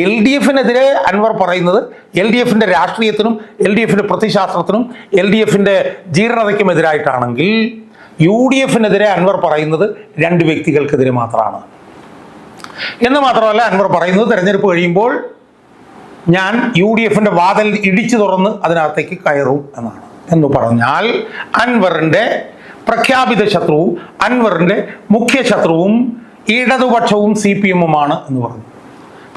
L D എഫിനെതിരെ അൻവർ പറയുന്നത് L D എഫിന്റെ രാഷ്ട്രീയത്തിനും എൽ ഡി എഫിന്റെ പ്രതിശാസ്ത്രത്തിനും എൽ ഡി എഫിന്റെ ജീർണതയ്ക്കും എതിരായിട്ടാണെങ്കിൽ യു ഡി എഫിനെതിരെ അൻവർ പറയുന്നത് രണ്ട് വ്യക്തികൾക്കെതിരെ മാത്രമാണ്. എന്ന് മാത്രമല്ല അൻവർ പറയുന്നത് തെരഞ്ഞെടുപ്പ് കഴിയുമ്പോൾ ഞാൻ യു ഡി എഫിന്റെ വാതിൽ ഇടിച്ചു തുറന്ന് അതിനകത്തേക്ക് കയറും എന്നാണ്. എന്ന് പറഞ്ഞാൽ അൻവറിന്റെ പ്രഖ്യാപിത ശത്രുവും അൻവറിന്റെ മുഖ്യ ശത്രുവും ഇടതുപക്ഷവും സി പി എമ്മുമാണ് എന്ന് പറഞ്ഞു.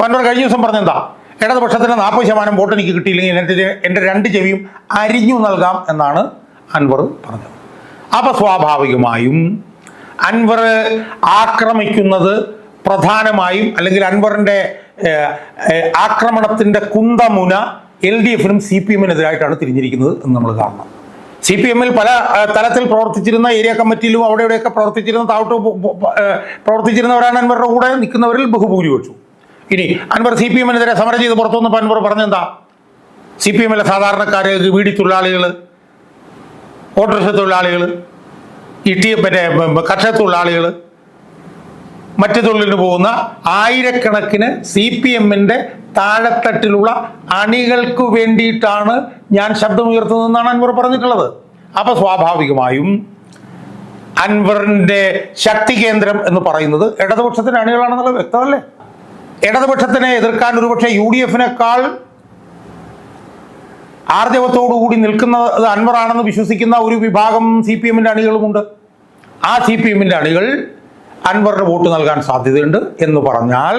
അൻവർ കഴിഞ്ഞ ദിവസം പറഞ്ഞെന്താ? ഇടതുപക്ഷത്തിന് നാൽപ്പത് ശതമാനം വോട്ട് എനിക്ക് കിട്ടിയില്ലെങ്കിൽ എന്റെ എന്റെ രണ്ട് ചെവിയും അരിഞ്ഞു നൽകാം എന്നാണ് അൻവർ പറഞ്ഞത്. അപ്പോൾ സ്വാഭാവികമായും അൻവർ ആക്രമിക്കുന്നത് പ്രധാനമായും അല്ലെങ്കിൽ അൻവറിന്റെ ആക്രമണത്തിന്റെ കുന്തമുന എൽ ഡി എഫിനും സി പി എമ്മിനെതിരായിട്ടാണ് തിരിഞ്ഞിരിക്കുന്നത് എന്ന് നമ്മൾ കാണണം. സി പി എമ്മിൽ പല തലത്തിൽ പ്രവർത്തിച്ചിരുന്ന ഏരിയ കമ്മിറ്റിയിലും അവിടെ ഇവിടെയൊക്കെ പ്രവർത്തിച്ചിരുന്ന താവട്ട് പ്രവർത്തിച്ചിരുന്നവരാണ് അൻവറുടെ കൂടെ നിൽക്കുന്നവരിൽ ബഹുഭൂരിപക്ഷവും ഇനി അൻവർ സി പി എമ്മിനെതിരെ സമരം ചെയ്ത് പുറത്തു വന്നപ്പോൾ അൻവർ പറഞ്ഞെന്താ? സി പി എമ്മിലെ സാധാരണക്കാരെ വീടി തൊഴിലാളികൾ ഓട്ടോറിക്ഷ തൊഴിലാളികൾ ഇട്ടി മറ്റേ കർഷക തൊഴിലാളികൾ മറ്റു തൊഴിലിന് പോകുന്ന ആയിരക്കണക്കിന് സി പി എമ്മിന്റെ താഴെത്തട്ടിലുള്ള അണികൾക്ക് വേണ്ടിയിട്ടാണ് ഞാൻ ശബ്ദമുയർത്തുന്നതെന്നാണ് അൻവർ പറഞ്ഞിട്ടുള്ളത്. അപ്പോൾ സ്വാഭാവികമായും അൻവറിന്റെ ശക്തി കേന്ദ്രം എന്ന് പറയുന്നത് ഇടതുപക്ഷത്തിന്റെ അണികളാണെന്നുള്ളത് വ്യക്തമല്ലേ? ഇടതുപക്ഷത്തിനെ എതിർക്കാൻ ഒരുപക്ഷെ യു ഡി എഫിനേക്കാൾ ആർജവത്തോടുകൂടി നിൽക്കുന്നത് അൻവറാണെന്ന് വിശ്വസിക്കുന്ന ഒരു വിഭാഗം സി പി എമ്മിന്റെ അണികളുമുണ്ട്. ആ സി പി എമ്മിന്റെ അണികൾ അൻവറിന് വോട്ട് നൽകാൻ സാധ്യതയുണ്ട് എന്ന് പറഞ്ഞാൽ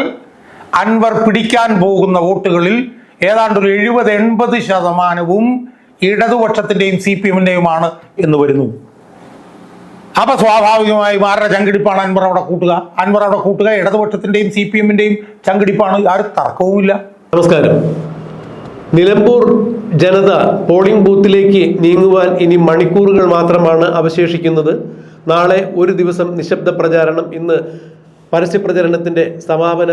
അൻവർ പിടിക്കാൻ പോകുന്ന വോട്ടുകളിൽ ഏതാണ്ട് ഒരു എഴുപത് എൺപത് ശതമാനവും ഇടതുപക്ഷത്തിന്റെയും സി പി എമ്മിന്റെയുമാണ് എന്ന് വരുന്നു. അപ്പൊ സ്വാഭാവികമായും ആരുടെ ചങ്കിടിപ്പാണ് അൻവർ അവിടെ കൂട്ടുക? അൻവർ അവിടെ കൂട്ടുക ഇടതുപക്ഷത്തിന്റെയും സി പി എമ്മിന്റെയും ചങ്കിടിപ്പാണ്. ആരും തർക്കവുമില്ല. നമസ്കാരം. നിലമ്പൂർ ജനത പോളിംഗ് ബൂത്തിലേക്ക് നീങ്ങുവാൻ ഇനി മണിക്കൂറുകൾ മാത്രമാണ് അവശേഷിക്കുന്നത്. നാളെ ഒരു ദിവസം നിശബ്ദ പ്രചാരണം. ഇന്ന് പരസ്യ പ്രചരണത്തിന്റെ സമാപന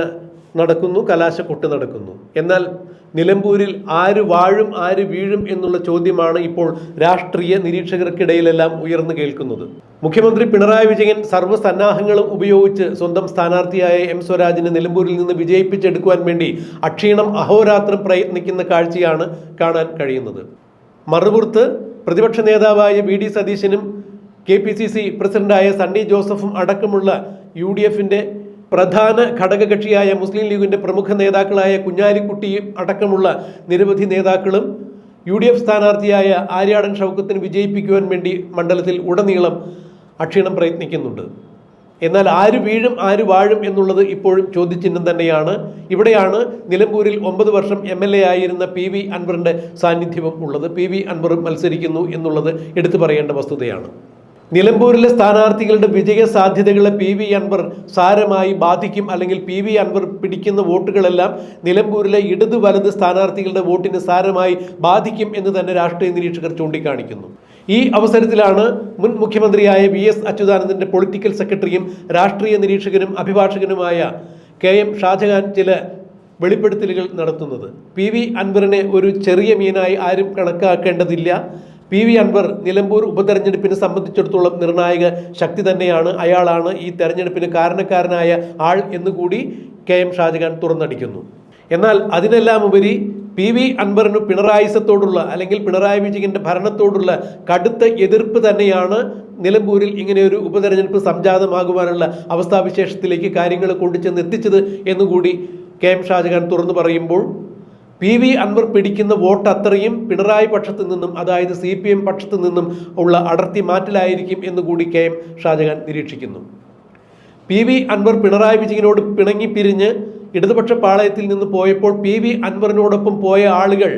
നടക്കുന്നു കലാശക്കൊട്ട് നടക്കുന്നു. എന്നാൽ നിലമ്പൂരിൽ ആര് വാഴും ആര് വീഴും എന്നുള്ള ചോദ്യമാണ് ഇപ്പോൾ രാഷ്ട്രീയ നിരീക്ഷകർക്കിടയിലെല്ലാം ഉയർന്നു കേൾക്കുന്നത്. മുഖ്യമന്ത്രി പിണറായി വിജയൻ സർവസന്നാഹങ്ങളും ഉപയോഗിച്ച് സ്വന്തം സ്ഥാനാർത്ഥിയായ എം സ്വരാജിനെ നിലമ്പൂരിൽ നിന്ന് വിജയിപ്പിച്ചെടുക്കുവാൻ വേണ്ടി അക്ഷീണം അഹോരാത്രം പ്രയത്നിക്കുന്ന കാഴ്ചയാണ് കാണാൻ കഴിയുന്നത്. മറുപുറത്ത് പ്രതിപക്ഷ നേതാവായ വി ഡി സതീശനും കെ പി സി സി പ്രസിഡന്റായ സണ്ണി ജോസഫും അടക്കമുള്ള യു ഡി എഫിന്റെ പ്രധാന ഘടകകക്ഷിയായ മുസ്ലിം ലീഗിന്റെ പ്രമുഖ നേതാക്കളായ കുഞ്ഞാലിക്കുട്ടിയും അടക്കമുള്ള നിരവധി നേതാക്കളും യു ഡി എഫ് സ്ഥാനാർത്ഥിയായ ആര്യാടൻ ഷൗക്കത്തിന് വിജയിപ്പിക്കുവാൻ വേണ്ടി മണ്ഡലത്തിൽ ഉടനീളം അക്ഷീണം പ്രയത്നിക്കുന്നുണ്ട്. എന്നാൽ ആര് വീഴും ആര് വാഴും എന്നുള്ളത് ഇപ്പോഴും ചോദ്യചിഹ്നം തന്നെയാണ്. ഇവിടെയാണ് നിലമ്പൂരിൽ ഒമ്പത് വർഷം എം എൽ എ ആയിരുന്ന പി വി അൻവറിന്റെ സാന്നിധ്യവും ഉള്ളത്. പി വി അൻവറും മത്സരിക്കുന്നു എന്നുള്ളത് എടുത്തു പറയേണ്ട വസ്തുതയാണ്. നിലമ്പൂരിലെ സ്ഥാനാർത്ഥികളുടെ വിജയ സാധ്യതകളെ പി വി അൻവർ സാരമായി ബാധിക്കും അല്ലെങ്കിൽ പി വി അൻവർ പിടിക്കുന്ന വോട്ടുകളെല്ലാം നിലമ്പൂരിലെ ഇടത് വലത് സ്ഥാനാർത്ഥികളുടെ വോട്ടിന് സാരമായി ബാധിക്കും എന്ന് തന്നെ രാഷ്ട്രീയ നിരീക്ഷകർ ചൂണ്ടിക്കാണിക്കുന്നു. ഈ അവസരത്തിലാണ് മുൻ മുഖ്യമന്ത്രിയായ വി എസ് അച്യുതാനന്ദന്റെ പൊളിറ്റിക്കൽ സെക്രട്ടറിയും രാഷ്ട്രീയ നിരീക്ഷകനും അഭിഭാഷകനുമായ കെ എം ഷാജഹാൻ ചില വെളിപ്പെടുത്തലുകൾ നടത്തുന്നത്. പി വി അൻവറിനെ ഒരു ചെറിയ മീനായി ആരും കണക്കാക്കേണ്ടതില്ല. പി വി അൻവർ നിലമ്പൂർ ഉപതെരഞ്ഞെടുപ്പിനെ സംബന്ധിച്ചിടത്തോളം നിർണായക ശക്തി തന്നെയാണ്. അയാളാണ് ഈ തെരഞ്ഞെടുപ്പിന് കാരണക്കാരനായ ആൾ എന്നുകൂടി കെ എം ഷാജഹാൻ തുറന്നടിക്കുന്നു. എന്നാൽ അതിനെല്ലാം ഉപരി പി വി അൻവറിന് പിണറായിസത്തോടുള്ള അല്ലെങ്കിൽ പിണറായി വിജയന്റെ ഭരണത്തോടുള്ള കടുത്ത എതിർപ്പ് തന്നെയാണ് നിലമ്പൂരിൽ ഇങ്ങനെ ഒരു ഉപതെരഞ്ഞെടുപ്പ് സംജാതമാകുവാനുള്ള അവസ്ഥാവിശേഷത്തിലേക്ക് കാര്യങ്ങൾ കൊണ്ടുചെന്ന് എത്തിച്ചത് എന്നുകൂടി കെ എം ഷാജഹാൻ തുറന്നു പറയുമ്പോൾ പി വി അൻവർ പിടിക്കുന്ന വോട്ട് അത്രയും പിണറായി പക്ഷത്തു നിന്നും അതായത് സി പി എം പക്ഷത്തു നിന്നും ഉള്ള അടർത്തി മാറ്റലായിരിക്കും എന്നുകൂടി കെ എം ഷാജഹാൻ നിരീക്ഷിക്കുന്നു. പി വി അൻവർ പിണറായി വിജയനോട് പിണങ്ങി പിരിഞ്ഞ് ഇടതുപക്ഷ പാളയത്തിൽ നിന്ന് പോയപ്പോൾ പി വി അൻവറിനോടൊപ്പം പോയ ആളുകൾ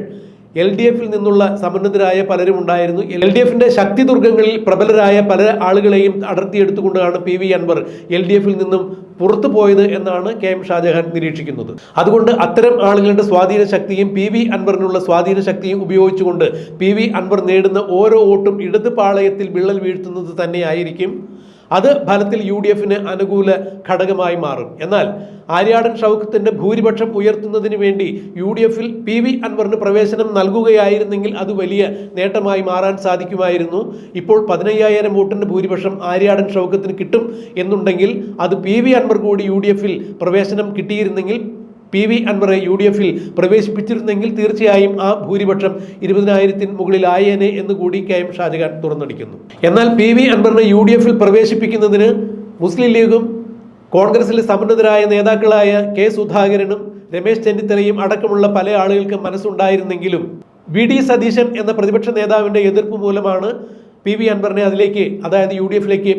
എൽ ഡി എഫിൽ നിന്നുള്ള സമന്നതരായ പലരും ഉണ്ടായിരുന്നു. എൽ ഡി എഫിന്റെ ശക്തി ദുർഗങ്ങളിൽ പ്രബലരായ പല ആളുകളെയും അടർത്തിയെടുത്തുകൊണ്ടാണ് P V Anvar L D എഫിൽ നിന്നും പുറത്തു പോയത് എന്നാണ് കെ എം ഷാജഹാൻ നിരീക്ഷിക്കുന്നത്. അതുകൊണ്ട് അത്തരം ആളുകളുടെ സ്വാധീന ശക്തിയും പി വി അൻവറിനുള്ള സ്വാധീന ശക്തിയും ഉപയോഗിച്ചുകൊണ്ട് പി വി അൻവർ നേടുന്ന ഓരോ വോട്ടും ഇടത് പാളയത്തിൽ വിള്ളൽ വീഴ്ത്തുന്നത് തന്നെയായിരിക്കും അത് ഫലത്തിൽ യു ഡി എഫിന് അനുകൂല ഘടകമായി മാറും. എന്നാൽ ആര്യാടൻ ഷൗക്കത്തിന്റെ ഭൂരിപക്ഷം ഉയർത്തുന്നതിന് വേണ്ടി യു ഡി എഫിൽ പി വി അൻവറിന് പ്രവേശനം നൽകുകയായിരുന്നെങ്കിൽ അത് വലിയ നേട്ടമായി മാറാൻ സാധിക്കുമായിരുന്നു. ഇപ്പോൾ പതിനയ്യായിരം വോട്ടിന്റെ ഭൂരിപക്ഷം ആര്യാടൻ ഷൗക്കത്തിന് കിട്ടും എന്നുണ്ടെങ്കിൽ അത് പി വി അൻവർ കൂടി യു ഡി എഫിൽ പ്രവേശനം കിട്ടിയിരുന്നെങ്കിൽ പി വി അൻവറെ യു ഡി എഫിൽ പ്രവേശിപ്പിച്ചിരുന്നെങ്കിൽ തീർച്ചയായും ആ ഭൂരിപക്ഷം ഇരുപതിനായിരത്തിന് മുകളിലായേനെ എന്ന് കൂടി കെ എം ഷാജഹാൻ തുറന്നടിക്കുന്നു. എന്നാൽ പി വി അൻവറിനെ യു ഡി എഫിൽ പ്രവേശിപ്പിക്കുന്നതിന് മുസ്ലിം ലീഗും കോൺഗ്രസിലെ സമുന്നതരായ നേതാക്കളായ കെ സുധാകരനും രമേശ് ചെന്നിത്തലയും അടക്കമുള്ള പല ആളുകൾക്കും മനസ്സുണ്ടായിരുന്നെങ്കിലും വി ഡി സതീശൻ എന്ന പ്രതിപക്ഷ നേതാവിന്റെ എതിർപ്പ് മൂലമാണ് പി വി അൻവറിനെ അതിലേക്ക് അതായത് യു ഡി എഫിലേക്ക്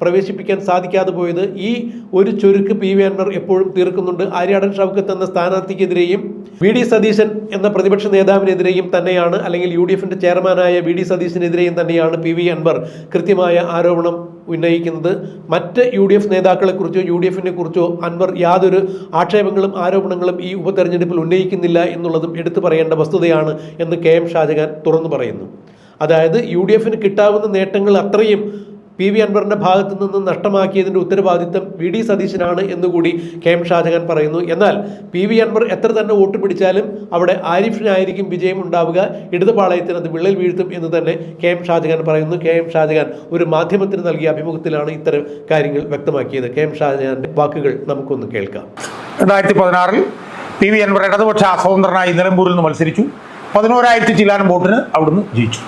പ്രവേശിപ്പിക്കാൻ സാധിക്കാതെ പോയത്. ഈ ഒരു ചുരുക്ക് പി വി അൻവർ എപ്പോഴും തീർക്കുന്നുണ്ട്. ആര്യാടൻ ഷൗക്കത്ത് എന്ന സ്ഥാനാർത്ഥിക്കെതിരെയും വി ഡി സതീശൻ എന്ന പ്രതിപക്ഷ നേതാവിനെതിരെയും തന്നെയാണ് അല്ലെങ്കിൽ യു ഡി എഫിന്റെ ചെയർമാനായ വി ഡി സതീശനെതിരെയും തന്നെയാണ് പി വി അൻവർ കൃത്യമായ ആരോപണം ഉന്നയിക്കുന്നത്. മറ്റ് യു ഡി എഫ് നേതാക്കളെക്കുറിച്ചോ യു ഡി എഫിനെ കുറിച്ചോ അൻവർ യാതൊരു ആക്ഷേപങ്ങളും ആരോപണങ്ങളും ഈ ഉപതെരഞ്ഞെടുപ്പിൽ ഉന്നയിക്കുന്നില്ല എന്നുള്ളതും എടുത്തു പറയേണ്ട വസ്തുതയാണ് എന്ന് കെ എം ഷാജഹാൻ തുറന്നു പറയുന്നു. അതായത് യു ഡി എഫിന് കിട്ടാവുന്ന നേട്ടങ്ങൾ അത്രയും പി വി അൻവറിന്റെ ഭാഗത്തു നിന്ന് നഷ്ടമാക്കിയതിന്റെ ഉത്തരവാദിത്തം വി ഡി സതീശനാണ് എന്നുകൂടി കെ എം ഷാജഹാൻ പറയുന്നു. എന്നാൽ പി വി അൻവർ എത്ര തന്നെ വോട്ട് പിടിച്ചാലും അവിടെ ആരിഫിനായിരിക്കും വിജയം ഉണ്ടാവുക. ഇടതുപാളയത്തിന് അത് വിള്ളൽ വീഴ്ത്തും എന്ന് തന്നെ കെ എം ഷാജഹാൻ പറയുന്നു. കെ എം ഷാജഹാൻ ഒരു മാധ്യമത്തിന് നൽകിയ അഭിമുഖത്തിലാണ് ഇത്തരം കാര്യങ്ങൾ വ്യക്തമാക്കിയത്. കെ എം ഷാജഹാന്റെ വാക്കുകൾ നമുക്കൊന്ന് കേൾക്കാം. രണ്ടായിരത്തി പതിനാറിൽ പി വി അൻവർ ഇടതുപക്ഷ അസ്വതന്ത്രനായി നിലമ്പൂരിൽ നിന്ന് മത്സരിച്ചു. പതിനോരായിരത്തി ചില്ലാനം വോട്ടിന് അവിടുന്ന് ജയിച്ചു.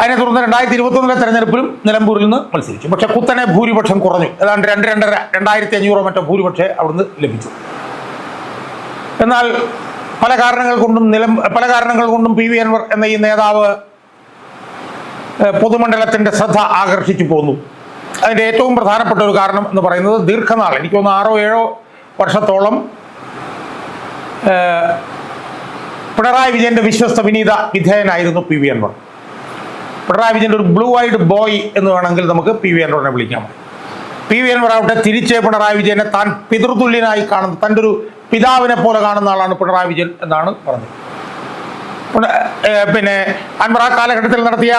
അതിനെ തുടർന്ന് രണ്ടായിരത്തി ഇരുപത്തൊന്നിലെ തെരഞ്ഞെടുപ്പിലും നിലമ്പൂരിൽ നിന്ന് മത്സരിച്ചു. പക്ഷെ കുത്തനെ ഭൂരിപക്ഷം കുറഞ്ഞു. ഏതാണ്ട് രണ്ട് രണ്ടര രണ്ടായിരത്തി അഞ്ഞൂറോ മറ്റോ ഭൂരിപക്ഷേ അവിടുന്ന് ലഭിച്ചു. എന്നാൽ പല കാരണങ്ങൾ കൊണ്ടും നിലം പല കാരണങ്ങൾ കൊണ്ടും പി വി അൻവർ എന്ന ഈ നേതാവ് പൊതുമണ്ഡലത്തിന്റെ ശ്രദ്ധ ആകർഷിച്ചു പോന്നു. അതിന്റെ ഏറ്റവും പ്രധാനപ്പെട്ട ഒരു കാരണം എന്ന് പറയുന്നത് ദീർഘനാൾ എനിക്ക് തോന്നുന്നു ആറോ ഏഴോ വർഷത്തോളം പിണറായി വിജയന്റെ വിശ്വസ്ത വിനീത വിധേയനായിരുന്നു പി വി അൻവർ. പിണറായി വിജയന്റെ ഒരു ബ്ലൂ ഐഡ് ബോയ് എന്ന് വേണമെങ്കിൽ നമുക്ക് പി വി അൻവറിനെ വിളിക്കാം. പി വി അൻവറാവട്ടെ തിരിച്ച് പിണറായി വിജയനെ താൻ പിതൃതുല്യനായി കാണുന്ന തന്റെ ഒരു പിതാവിനെ പോലെ കാണുന്ന ആളാണ് പിണറായി വിജയൻ എന്നാണ് പറഞ്ഞത്. പിന്നെ അൻവർ ആ കാലഘട്ടത്തിൽ നടത്തിയ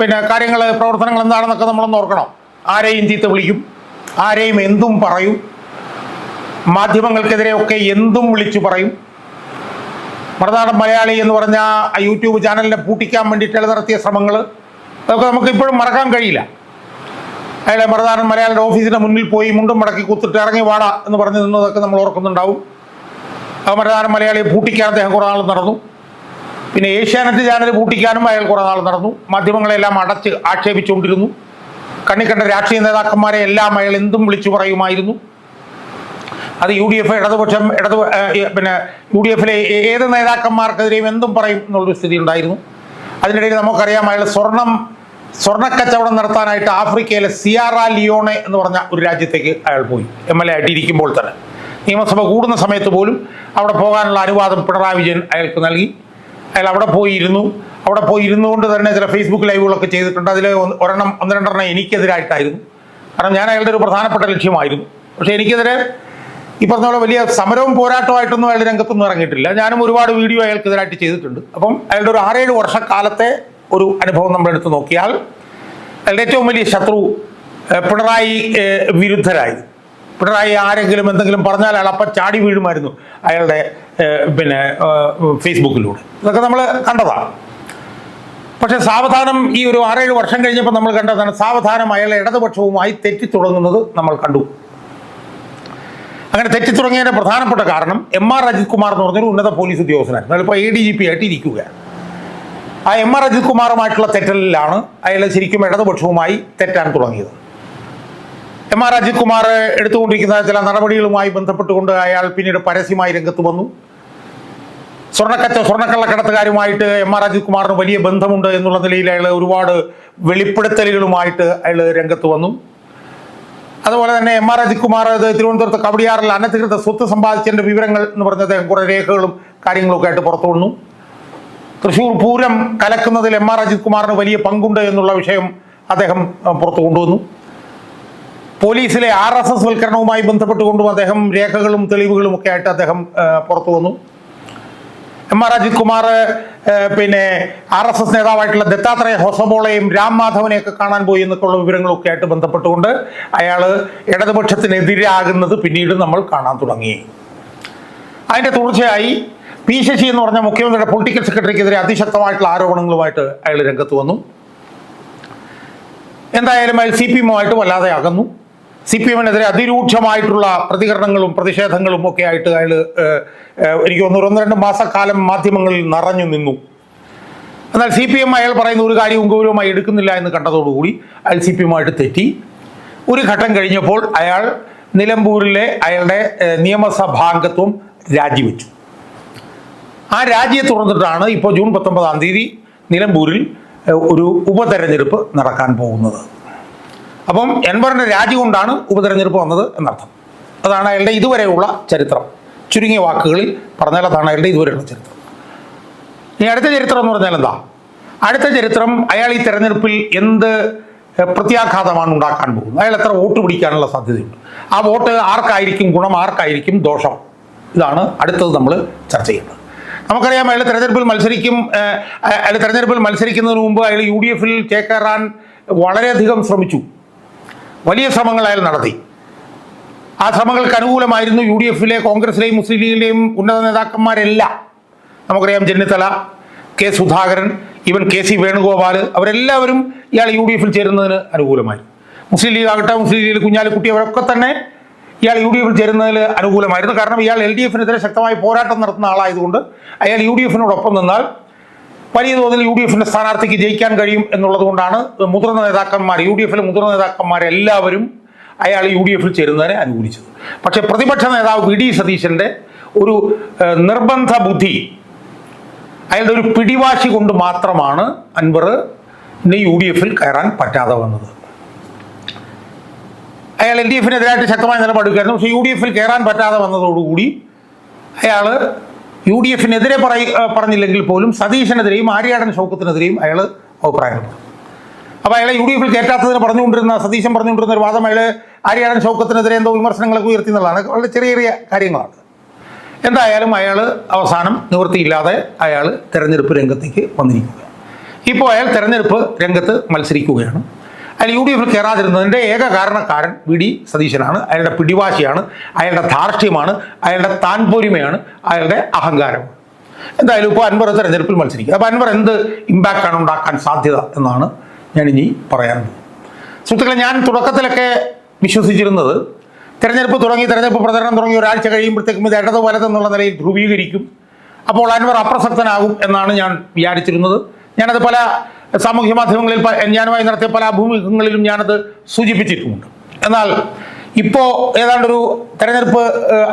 പിന്നെ കാര്യങ്ങൾ പ്രവർത്തനങ്ങൾ എന്താണെന്നൊക്കെ നമ്മളൊന്ന് ഓർക്കണം. ആരെയും ചീത്ത വിളിക്കും ആരെയും എന്തും പറയും മാധ്യമങ്ങൾക്കെതിരെ ഒക്കെ എന്തും വിളിച്ചു പറയും. മറുനാടൻ മലയാളി എന്ന് പറഞ്ഞ യൂട്യൂബ് ചാനലിനെ പൂട്ടിക്കാൻ വേണ്ടിയിട്ട് നടത്തിയ ശ്രമങ്ങൾ അതൊക്കെ നമുക്ക് ഇപ്പോഴും മറക്കാൻ കഴിയില്ല. അയാളെ മറുനാടൻ മലയാളിയുടെ ഓഫീസിന്റെ മുന്നിൽ പോയി മുണ്ടും മടക്കി കുത്തിട്ട് ഇറങ്ങി വാട എന്ന് പറഞ്ഞു നിന്നതൊക്കെ നമ്മൾ ഓർക്കുന്നുണ്ടാവും. ആ മറുതാരൻ മലയാളിയെ പൂട്ടിക്കാൻ അദ്ദേഹം കുറേ നാൾ നടന്നു. പിന്നെ ഏഷ്യാനെറ്റ് ചാനൽ പൂട്ടിക്കാനും അയാൾ കുറേ നാൾ നടന്നു. മാധ്യമങ്ങളെല്ലാം അടച്ച് ആക്ഷേപിച്ചുകൊണ്ടിരുന്നു. കണ്ണിക്കണ്ട രാഷ്ട്രീയ നേതാക്കന്മാരെ എല്ലാം അയാൾ എന്തും വിളിച്ചു പറയുമായിരുന്നു. അത് യു ഡി എഫ് ഇടതുപക്ഷം ഇടതു പിന്നെ യു ഡി എഫിലെ ഏത് നേതാക്കന്മാർക്കെതിരെയും എന്തും പറയും എന്നുള്ളൊരു സ്ഥിതി ഉണ്ടായിരുന്നു അതിനിടയിൽ നമുക്കറിയാം അയാൾ സ്വർണം സ്വർണക്കച്ചവടം നടത്താനായിട്ട് ആഫ്രിക്കയിലെ സിയാറ ലിയോണെ എന്ന് പറഞ്ഞ ഒരു രാജ്യത്തേക്ക് അയാൾ പോയി. എം എൽ എ ആയിട്ട് ഇരിക്കുമ്പോൾ തന്നെ. നിയമസഭ കൂടുന്ന സമയത്ത് പോലും അവിടെ പോകാനുള്ള അനുവാദം പിണറായി വിജയൻ അയാൾക്ക് നൽകി. അയാൾ അവിടെ പോയിരുന്നു. അവിടെ പോയി ഇരുന്നുകൊണ്ട് തന്നെ ചില ഫേസ്ബുക്ക് ലൈവുകളൊക്കെ ചെയ്തിട്ടുണ്ട്. അതിൽ ഒരെണ്ണം ഒന്ന് രണ്ടെണ്ണം എനിക്കെതിരായിട്ടായിരുന്നു. കാരണം ഞാൻ അയാളുടെ ഒരു പ്രധാനപ്പെട്ട ലക്ഷ്യമായിരുന്നു. പക്ഷേ എനിക്കെതിരെ ഈ പറഞ്ഞ പോലെ വലിയ സമരവും പോരാട്ടമായിട്ടൊന്നും അയാളുടെ രംഗത്തൊന്നും ഇറങ്ങിയിട്ടില്ല. ഞാനും ഒരുപാട് വീഡിയോ അയാൾക്കെതിരായിട്ട് ചെയ്തിട്ടുണ്ട്. അപ്പം അയാളുടെ ഒരു ആറേഴ് വർഷക്കാലത്തെ ഒരു അനുഭവം നമ്മളെടുത്ത് നോക്കിയാൽ ഏറ്റവും വലിയ ശത്രു പിണറായി വിരുദ്ധരായി. പിണറായി ആരെങ്കിലും എന്തെങ്കിലും പറഞ്ഞാൽ അയാൾ അപ്പം ചാടി വീഴുമായിരുന്നു അയാളുടെ പിന്നെ ഫേസ്ബുക്കിലൂടെ. ഇതൊക്കെ നമ്മൾ കണ്ടതാണ്. പക്ഷെ സാവധാനം ഈ ഒരു ആറേഴ് വർഷം കഴിഞ്ഞപ്പോൾ നമ്മൾ കണ്ടതാണ് സാവധാനം അയാളെ ഇടതുപക്ഷവുമായി തെറ്റി തുടങ്ങുന്നത് നമ്മൾ കണ്ടു. അങ്ങനെ തെറ്റി തുടങ്ങിയതിന്റെ പ്രധാനപ്പെട്ട കാരണം എം ആർ അജിത് കുമാർ എന്ന് പറഞ്ഞൊരു ഉന്നത പോലീസ് ഉദ്യോഗസ്ഥനായിരുന്നു. അതിപ്പോൾ എ ഡി ജി പി ആയിട്ട് ഇരിക്കുകയാണ്. ആ എം ആർ അജിത് കുമാറുമായിട്ടുള്ള തെറ്റലിലാണ് അയാൾ ശരിക്കും ഇടതുപക്ഷവുമായി തെറ്റാൻ തുടങ്ങിയത്. എം ആർ അജിത് കുമാർ എടുത്തുകൊണ്ടിരിക്കുന്ന ചില നടപടികളുമായി ബന്ധപ്പെട്ടുകൊണ്ട് അയാൾ പിന്നീട് പരസ്യമായി രംഗത്ത് വന്നു. സ്വർണക്കച്ച സ്വർണക്കള്ളക്കടത്തുകാരുമായിട്ട് എം ആർ അജിത് കുമാറിന് വലിയ ബന്ധമുണ്ട് എന്നുള്ള നിലയിൽ അയാൾ ഒരുപാട് വെളിപ്പെടുത്തലുകളുമായിട്ട് അയാൾ രംഗത്ത് വന്നു. അതുപോലെ തന്നെ എം ആർ അജിത് കുമാർ തിരുവനന്തപുരത്ത് കവടിയാറിൽ അനധികൃത സ്വത്ത് സമ്പാദിച്ചതിന്റെ വിവരങ്ങൾ എന്ന് പറഞ്ഞ അദ്ദേഹം കുറേ രേഖകളും കാര്യങ്ങളൊക്കെ ആയിട്ട് പുറത്തു വന്നു. തൃശ്ശൂർ പൂരം കലക്കുന്നതിൽ എം ആർ അജിത് കുമാറിന് വലിയ പങ്കുണ്ട് എന്നുള്ള വിഷയം അദ്ദേഹം പുറത്തു കൊണ്ടുവന്നു. പോലീസിലെ ആർ എസ് എസ് വൽക്കരണവുമായി ബന്ധപ്പെട്ടുകൊണ്ടും അദ്ദേഹം രേഖകളും തെളിവുകളും ഒക്കെ ആയിട്ട് അദ്ദേഹം പുറത്തു വന്നു. എം ആർ അജിത് കുമാർ പിന്നെ ആർ എസ് എസ് നേതാവായിട്ടുള്ള ദത്താത്രേയ ഹൊസബോളയും രാം മാധവനെയൊക്കെ കാണാൻ പോയി എന്നൊക്കെയുള്ള വിവരങ്ങളൊക്കെ ആയിട്ട് ബന്ധപ്പെട്ടുകൊണ്ട് അയാൾ ഇടതുപക്ഷത്തിനെതിരാകുന്നത് പിന്നീട് നമ്മൾ കാണാൻ തുടങ്ങി. അതിന്റെ തുടർച്ചയായി പി ശശി എന്ന് പറഞ്ഞ മുഖ്യമന്ത്രിയുടെ പൊളിറ്റിക്കൽ സെക്രട്ടറിക്കെതിരെ അതിശക്തമായിട്ടുള്ള ആരോപണങ്ങളുമായിട്ട് അയാൾ രംഗത്ത് വന്നു. എന്തായാലും അയാൾ സി പി എമ്മുമായിട്ട് വല്ലാതെ അകന്നു. സി പി എമ്മിനെതിരെ അതിരൂക്ഷമായിട്ടുള്ള പ്രതികരണങ്ങളും പ്രതിഷേധങ്ങളും ഒക്കെ ആയിട്ട് അയാൾ എനിക്ക് തോന്നുന്നു ഒന്ന് രണ്ട് മാസക്കാലം മാധ്യമങ്ങളിൽ നിറഞ്ഞു നിന്നു. എന്നാൽ സി പി എം അയാൾ പറയുന്ന ഒരു കാര്യവും ഗൗരവമായി എടുക്കുന്നില്ല എന്ന് കണ്ടതോടുകൂടി അയാൾ സി പി എമ്മുമായിട്ട് തെറ്റി. ഒരു ഘട്ടം കഴിഞ്ഞപ്പോൾ അയാൾ നിലമ്പൂരിലെ അയാളുടെ നിയമസഭാംഗത്വം രാജിവെച്ചു. ആ രാജിയെ തുറന്നിട്ടാണ് ഇപ്പോൾ ജൂൺ പത്തൊമ്പതാം തീയതി നിലമ്പൂരിൽ ഒരു ഉപതെരഞ്ഞെടുപ്പ് നടക്കാൻ പോകുന്നത്. അപ്പം എൻവറിന്റെ രാജി കൊണ്ടാണ് ഉപതെരഞ്ഞെടുപ്പ് വന്നത് എന്നർത്ഥം. അതാണ് അയാളുടെ ഇതുവരെയുള്ള ചരിത്രം. ചുരുങ്ങിയ വാക്കുകളിൽ പറഞ്ഞാൽ അതാണ് അയാളുടെ ഇതുവരെയുള്ള ചരിത്രം. ഇനി അടുത്ത ചരിത്രം എന്ന് പറഞ്ഞാൽ എന്താ? അടുത്ത ചരിത്രം അയാൾ ഈ തെരഞ്ഞെടുപ്പിൽ എന്ത് പ്രത്യാഘാതമാണ് ഉണ്ടാക്കാൻ പോകുന്നത്? അയാൾ എത്ര വോട്ട് പിടിക്കാനുള്ള സാധ്യതയുണ്ട്? ആ വോട്ട് ആർക്കായിരിക്കും ഗുണം ആർക്കായിരിക്കും ദോഷം? ഇതാണ് അടുത്തത് നമ്മൾ ചർച്ച ചെയ്യുന്നത് നമുക്കറിയാം അയാൾ തെരഞ്ഞെടുപ്പിൽ മത്സരിക്കും അയാൾ തെരഞ്ഞെടുപ്പിൽ മത്സരിക്കുന്നതിന് മുമ്പ് അയാൾ യു ഡി എഫിൽ ചേക്കേറാൻ വളരെയധികം ശ്രമിച്ചു. വലിയ ശ്രമങ്ങൾ അയാൾ നടത്തി. ആ ശ്രമങ്ങൾക്ക് അനുകൂലമായിരുന്നു യു ഡി എഫിലെ കോൺഗ്രസിലെയും മുസ്ലിം ലീഗിലെയും ഉന്നത നേതാക്കന്മാരെല്ലാം. നമുക്കറിയാം ചെന്നിത്തല കെ സുധാകരൻ ഇവൻ കെ സി വേണുഗോപാൽ അവരെല്ലാവരും ഇയാൾ യു ഡി എഫിൽ ചേരുന്നതിന് അനുകൂലമായി. മുസ്ലിം ലീഗ് ആകട്ടെ മുസ്ലിം ലീഗിൽ കുഞ്ഞാലിക്കുട്ടി അവരൊക്കെ തന്നെ ഇയാൾ യു ഡി എഫിൽ ചേരുന്നതിൽ അനുകൂലമായിരുന്നു. കാരണം ഇയാൾ എൽ ഡി എഫിനെതിരെ ശക്തമായ പോരാട്ടം നടത്തുന്ന ആളായതുകൊണ്ട് അയാൾ യു ഡി എഫിനോടൊപ്പം നിന്നാൽ വലിയ തോതിൽ യു ഡി എഫിന്റെ സ്ഥാനാർത്ഥിക്ക് ജയിക്കാൻ കഴിയും എന്നുള്ളതുകൊണ്ടാണ് മുതിർന്ന നേതാക്കന്മാർ യു ഡി എഫിലെ മുതിർന്ന നേതാക്കന്മാരെല്ലാവരും അയാൾ യു ഡി എഫിൽ ചേരുന്നതിനെ അനുകൂലിച്ചത്. പക്ഷേ പ്രതിപക്ഷ നേതാവ് വി ഡി സതീശന്റെ ഒരു നിർബന്ധ ബുദ്ധി അയാളുടെ ഒരു പിടിവാശി കൊണ്ട് മാത്രമാണ് അൻവർ യു ഡി എഫിൽ കയറാൻ പറ്റാതെ വന്നത്. അയാൾ എൽ ഡി എഫിനെതിരായിട്ട് ശക്തമായ നിലപാടുകയായിരുന്നു പക്ഷേ യു ഡി എഫിൽ കയറാൻ പറ്റാതെ വന്നതോടുകൂടി അയാൾ യു ഡി എഫിനെതിരെ പറയ പറഞ്ഞില്ലെങ്കിൽ പോലും സതീശനെതിരെയും ആര്യാടൻ ഷൗക്കത്തിനെതിരെയും അയാൾ അഭിപ്രായപ്പെട്ടു അപ്പോൾ അയാളെ യു ഡി എഫിൽ കയറ്റാത്തതിന് പറഞ്ഞുകൊണ്ടിരുന്ന സതീശൻ പറഞ്ഞുകൊണ്ടിരുന്ന ഒരു വാദം അയാൾ ആര്യാടൻ ഷൗക്കത്തിനെതിരെ എന്തോ വിമർശനങ്ങളൊക്കെ ഉയർത്തി എന്നുള്ളതാണ്. വളരെ ചെറിയ ചെറിയ കാര്യങ്ങളാണ്. എന്തായാലും അയാൾ അവസാനം നിവൃത്തിയില്ലാതെ അയാൾ തെരഞ്ഞെടുപ്പ് രംഗത്തേക്ക് വന്നിരിക്കുക ഇപ്പോൾ അയാൾ തെരഞ്ഞെടുപ്പ് രംഗത്ത് മത്സരിക്കുകയാണ്. അയാൾ യു ഡി എഫിൽ കയറാതിരുന്നതിന്റെ ഏക കാരണക്കാരൻ വി ഡി സതീശനാണ്. അയാളുടെ പിടിവാശിയാണ്. അയാളുടെ ധാർഷ്ട്യമാണ്. അയാളുടെ താൻപോരിമയാണ്. അയാളുടെ അഹങ്കാരമാണ്. എന്തായാലും ഇപ്പോൾ അൻവർ തെരഞ്ഞെടുപ്പിൽ മത്സരിക്കുക അപ്പോൾ അൻവർ എന്ത് ഇമ്പാക്റ്റാണ് ഉണ്ടാക്കാൻ സാധ്യത എന്നാണ് ഞാൻ ഇനി പറയാൻ പോകുന്നത്. സുഹൃത്തുക്കളെ ഞാൻ തുടക്കത്തിലൊക്കെ വിശ്വസിച്ചിരുന്നത് തെരഞ്ഞെടുപ്പ് തുടങ്ങി തെരഞ്ഞെടുപ്പ് പ്രചരണം തുടങ്ങി ഒരാഴ്ച കഴിയുമ്പോഴത്തേക്കും ഇത് ഇടത് വലതെന്നുള്ള നിലയിൽ ധ്രുവീകരിക്കും. അപ്പോൾ അൻവർ അപ്രസക്തനാകും എന്നാണ് ഞാൻ വിചാരിച്ചിരുന്നത്. ഞാനത് പല സാമൂഹ്യ മാധ്യമങ്ങളിൽ ഞാനുമായി നടത്തിയ പല അഭിമുഖങ്ങളിലും ഞാനത് സൂചിപ്പിച്ചിട്ടുമുണ്ട്. എന്നാൽ ഇപ്പോൾ ഏതാണ്ടൊരു തെരഞ്ഞെടുപ്പ്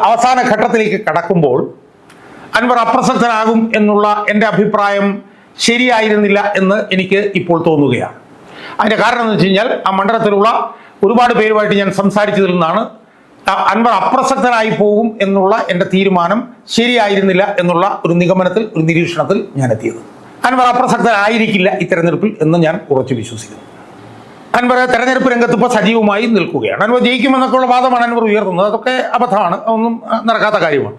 അവസാന ഘട്ടത്തിലേക്ക് കടക്കുമ്പോൾ അൻവർ അപ്രസക്തനാകും എന്നുള്ള എന്റെ അഭിപ്രായം ശരിയായിരുന്നില്ല എന്ന് എനിക്ക് ഇപ്പോൾ തോന്നുകയാണ്. അതിന്റെ കാരണം എന്ന് വെച്ച് കഴിഞ്ഞാൽ ആ മണ്ഡലത്തിലുള്ള ഒരുപാട് പേരുമായിട്ട് ഞാൻ സംസാരിച്ചതിൽ നിന്നാണ് അൻവർ അപ്രസക്തനായി പോകും എന്നുള്ള എന്റെ തീരുമാനം ശരിയായിരുന്നില്ല എന്നുള്ള ഒരു നിഗമനത്തിൽ ഒരു നിരീക്ഷണത്തിൽ ഞാൻ എത്തിയത് അൻവർ അപ്രസക്തനായിരിക്കില്ല തെരഞ്ഞെടുപ്പിൽ എന്ന് ഞാൻ ഉറച്ചു വിശ്വസിക്കുന്നു. അൻവർ തെരഞ്ഞെടുപ്പ് രംഗത്ത് ഇപ്പോൾ സജീവമായി നിൽക്കുകയാണ്. അൻവർ ജയിക്കുമെന്നൊക്കെയുള്ള വാദമാണ് അൻവർ ഉയർത്തുന്നത്. അതൊക്കെ അബദ്ധമാണ്. ഒന്നും നടക്കാത്ത കാര്യമാണ്.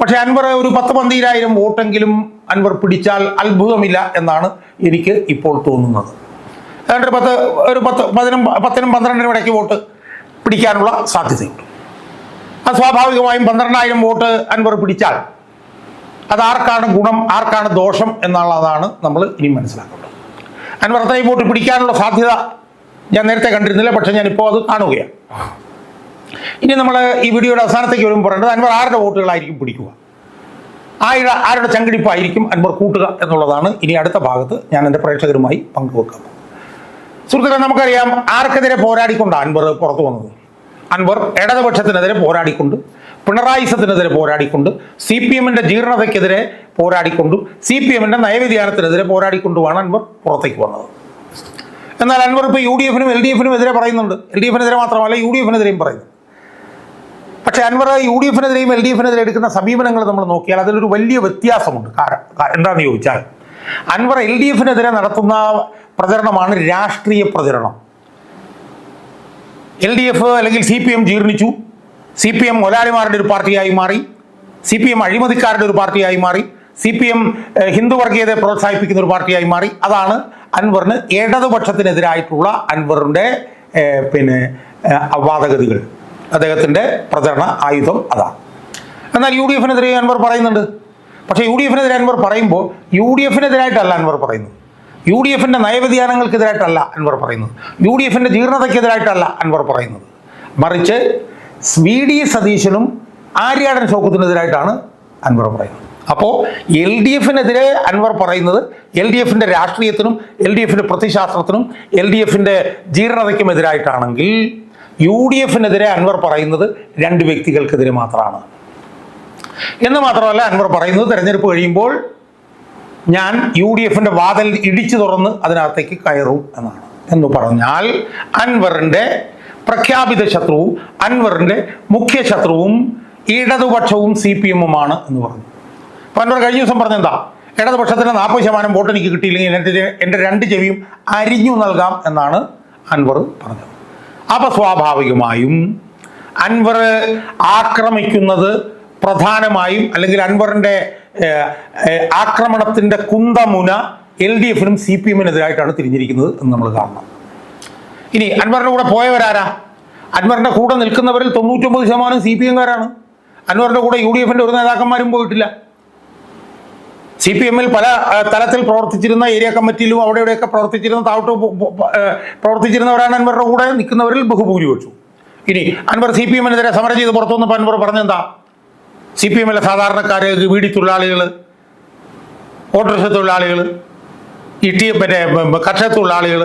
പക്ഷേ അൻവർ ഒരു പത്ത് പന്തിരായിരം വോട്ടെങ്കിലും അൻവർ പിടിച്ചാൽ അത്ഭുതമില്ല എന്നാണ് എനിക്ക് ഇപ്പോൾ തോന്നുന്നത്. അതുകൊണ്ട് പത്ത് ഒരു പത്ത് പതിനും പത്തിനും പന്ത്രണ്ടിനും ഇടയ്ക്ക് വോട്ട് പിടിക്കാനുള്ള സാധ്യതയുണ്ട്. അത് സ്വാഭാവികമായും പന്ത്രണ്ടായിരം വോട്ട് അൻവർ പിടിച്ചാൽ അത് ആർക്കാണ് ഗുണം ആർക്കാണ് ദോഷം എന്നുള്ളതാണ് നമ്മൾ ഇനി മനസ്സിലാക്കേണ്ടത്. അൻവർ അത്രയും വോട്ട് പിടിക്കാനുള്ള സാധ്യത ഞാൻ നേരത്തെ കണ്ടിരുന്നില്ല പക്ഷേ ഞാനിപ്പോൾ അത് കാണുകയാണ്. ഇനി നമ്മൾ ഈ വീഡിയോയുടെ അവസാനത്തേക്ക് വരുമ്പോൾ പറയേണ്ടത് അൻവർ ആരുടെ വോട്ടുകളായിരിക്കും പിടിക്കുക? ആരുടെ ആരുടെ ചങ്കിടിപ്പായിരിക്കും അൻവർ കൂട്ടുക എന്നുള്ളതാണ് ഇനി അടുത്ത ഭാഗത്ത് ഞാൻ എന്റെ പ്രേക്ഷകരുമായി പങ്കുവെക്കുന്നത് സുഹൃത്തുക്കളെ നമുക്കറിയാം ആർക്കെതിരെ പോരാടിക്കൊണ്ടാണ് അൻവർ പുറത്തു വന്നത്. അൻവർ ഇടതുപക്ഷത്തിനെതിരെ പോരാടിക്കൊണ്ട് പിണറായിസത്തിനെതിരെ പോരാടിക്കൊണ്ട് സി പി എമ്മിന്റെ ജീർണതയ്ക്കെതിരെ പോരാടിക്കൊണ്ടും സി പി എമ്മിന്റെ നയവ്യതിയാനത്തിനെതിരെ പോരാടിക്കൊണ്ടുമാണ് അൻവർ പുറത്തേക്ക് വന്നത്. എന്നാൽ അൻവർ ഇപ്പോൾ യു ഡി എഫിനും എൽ ഡി എഫിനും എതിരെ പറയുന്നുണ്ട്. എൽ ഡി എഫിനെതിരെ മാത്രമല്ല യു ഡി എഫിനെതിരെയും പറയുന്നു. പക്ഷേ അൻവർ യു ഡി എഫിനെതിരെയും എൽ ഡി എഫിനെതിരെ എടുക്കുന്ന സമീപനങ്ങൾ നമ്മൾ നോക്കിയാൽ അതിലൊരു വലിയ വ്യത്യാസമുണ്ട്. എന്താണെന്ന് ചോദിച്ചാൽ അൻവർ എൽ ഡി എഫിനെതിരെ നടത്തുന്ന പ്രചരണമാണ് രാഷ്ട്രീയ പ്രചരണം. എൽ ഡി എഫ് അല്ലെങ്കിൽ സി പി എം ജീർണിച്ചു. സി പി എം മുതലാളിമാരുടെ ഒരു പാർട്ടിയായി മാറി. സി പി എം അഴിമതിക്കാരുടെ ഒരു പാർട്ടിയായി മാറി. സി പി എം ഹിന്ദു വർഗീയതയെ പ്രോത്സാഹിപ്പിക്കുന്ന ഒരു പാർട്ടിയായി മാറി. അതാണ് അൻവറിന് ഇടതുപക്ഷത്തിനെതിരായിട്ടുള്ള അൻവറിന്റെ പിന്നെ വാദഗതികൾ. അദ്ദേഹത്തിന്റെ പ്രചരണ ആയുധം അതാണ്. എന്നാൽ യു ഡി എഫിനെതിരെ അൻവർ പറയുന്നുണ്ട്. പക്ഷേ യു ഡി എഫിനെതിരെ അൻവർ പറയുമ്പോൾ യു ഡി എഫിനെതിരായിട്ടല്ല അൻവർ പറയുന്നത്. യു ഡി എഫിന്റെ നയവ്യതിയാനങ്ങൾക്കെതിരായിട്ടല്ല അൻവർ പറയുന്നത്. യു ഡി എഫിന്റെ ജീർണതയ്ക്കെതിരായിട്ടല്ല അൻവർ പറയുന്നത്. മറിച്ച് വി ഡി സതീശനും ആര്യാടൻ ഷോക്കത്തിനെതിരായിട്ടാണ് അൻവർ പറയുന്നത്. അപ്പോൾ എൽ ഡി എഫിനെതിരെ അൻവർ പറയുന്നത് എൽ ഡി എഫിന്റെ രാഷ്ട്രീയത്തിനും എൽ ഡി എഫിന്റെ പ്രതിശാസ്ത്രത്തിനും എൽ ഡി എഫിന്റെ ജീർണതയ്ക്കും എതിരായിട്ടാണെങ്കിൽ യു ഡി എഫിനെതിരെ അൻവർ പറയുന്നത് രണ്ട് വ്യക്തികൾക്കെതിരെ മാത്രമാണ്. എന്ന് മാത്രമല്ല അൻവർ പറയുന്നത് തെരഞ്ഞെടുപ്പ് കഴിയുമ്പോൾ ഞാൻ യു ഡി എഫിന്റെ വാതിൽ ഇടിച്ചു തുറന്ന് അതിനകത്തേക്ക് കയറും എന്നാണ് എന്ന് പറഞ്ഞാൽ അൻവറിന്റെ പ്രഖ്യാപിത ശത്രുവും അൻവറിന്റെ മുഖ്യ ശത്രുവും ഇടതുപക്ഷവും സി പി എമ്മുമാണ് എന്ന് പറഞ്ഞു. അപ്പോൾ അൻവർ കഴിഞ്ഞ ദിവസം പറഞ്ഞെന്താ ഇടതുപക്ഷത്തിന് നാൽപ്പത് ശതമാനം വോട്ട് എനിക്ക് കിട്ടിയില്ലെങ്കിൽ എന്റെ എന്റെ രണ്ട് ചെവിയും അരിഞ്ഞു നൽകാം എന്നാണ് അൻവർ പറഞ്ഞത്. അപ്പോൾ സ്വാഭാവികമായും അൻവർ ആക്രമിക്കുന്നത് പ്രധാനമായും അല്ലെങ്കിൽ ഏഹ്, ആക്രമണത്തിന്റെ കുന്തമുന എൽ ഡി എഫിനും സി പി എമ്മിനെതിരായിട്ടാണ് തിരിഞ്ഞിരിക്കുന്നത് എന്ന് നമ്മൾ കാണണം. ഇനി അൻവറിന്റെ കൂടെ പോയവരാരാ? അൻവറിന്റെ കൂടെ നിൽക്കുന്നവരിൽ തൊണ്ണൂറ്റൊമ്പത് ശതമാനം സി പി എംകാരാണ് അൻവറിന്റെ കൂടെ യു ഡി എഫിന്റെ ഒരു നേതാക്കന്മാരും പോയിട്ടില്ല. സി പി എമ്മിൽ പല തലത്തിൽ പ്രവർത്തിച്ചിരുന്ന ഏരിയ കമ്മിറ്റിയിലും അവിടെ ഇവിടെയൊക്കെ പ്രവർത്തിച്ചിരുന്ന ഏ, പ്രവർത്തിച്ചിരുന്നവരാണ് അൻവറിന്റെ കൂടെ നിൽക്കുന്നവരിൽ ബഹുഭൂരിപക്ഷം. ഇനി അൻവർ സി പി എമ്മിനെതിരെ സമരം ചെയ്ത് പുറത്തുനിന്നപ്പോൾ അൻവർ പറഞ്ഞെന്താ? സി പി എമ്മിലെ സാധാരണക്കാര് വീടി തൊഴിലാളികൾ ഓട്ടോറിക്ഷ തൊഴിലാളികൾ ഇട്ടി മറ്റേ കർഷക തൊഴിലാളികൾ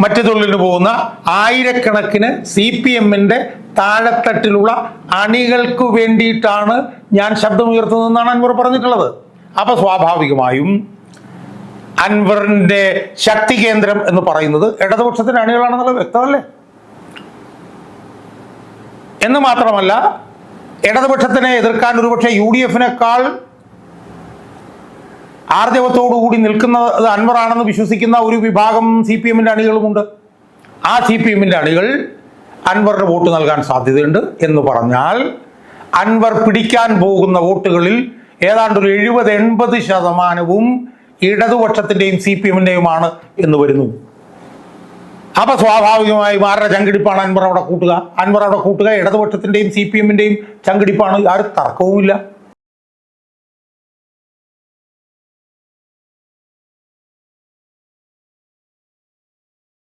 മറ്റു തൊഴിലിന് പോകുന്ന ആയിരക്കണക്കിന് സി പി എമ്മിന്റെ താഴെത്തട്ടിലുള്ള അണികൾക്ക് വേണ്ടിയിട്ടാണ് ഞാൻ ശബ്ദമുയർത്തുന്നതെന്നാണ് അൻവർ പറഞ്ഞിട്ടുള്ളത്. അപ്പോൾ സ്വാഭാവികമായും അൻവറിന്റെ ശക്തി കേന്ദ്രം എന്ന് പറയുന്നത് ഇടതുപക്ഷത്തിന്റെ അണികളാണെന്നുള്ള വ്യക്തമല്ലേ എന്ന് മാത്രമല്ല ഇടതുപക്ഷത്തിനെ എതിർക്കാൻ ഒരുപക്ഷെ യു ഡി എഫിനേക്കാൾ ആർജവത്തോടുകൂടി നിൽക്കുന്നത് അൻവറാണെന്ന് വിശ്വസിക്കുന്ന ഒരു വിഭാഗം സി പി എമ്മിന്റെ അണികളുമുണ്ട്. ആ സി പി എമ്മിന്റെ അണികൾ അൻവറിന് വോട്ട് നൽകാൻ സാധ്യതയുണ്ട് എന്ന് പറഞ്ഞാൽ അൻവർ പിടിക്കാൻ പോകുന്ന വോട്ടുകളിൽ ഏതാണ്ട് ഒരു എഴുപത് എൺപത് ശതമാനവും ഇടതുപക്ഷത്തിന്റെയും സി പി എമ്മിന്റെയുമാണ് എന്ന് വരുന്നു. അപ്പൊ സ്വാഭാവികമായി ആരുടെ ചങ്കിടിപ്പാണ് അൻവർ അവിടെ കൂട്ടുക. അൻവർ അവിടെ കൂട്ടുക ഇടതുപക്ഷത്തിന്റെയും സി പി എമ്മിന്റെയും ചങ്കിടിപ്പാണ്. ആരും തർക്കവുമില്ല.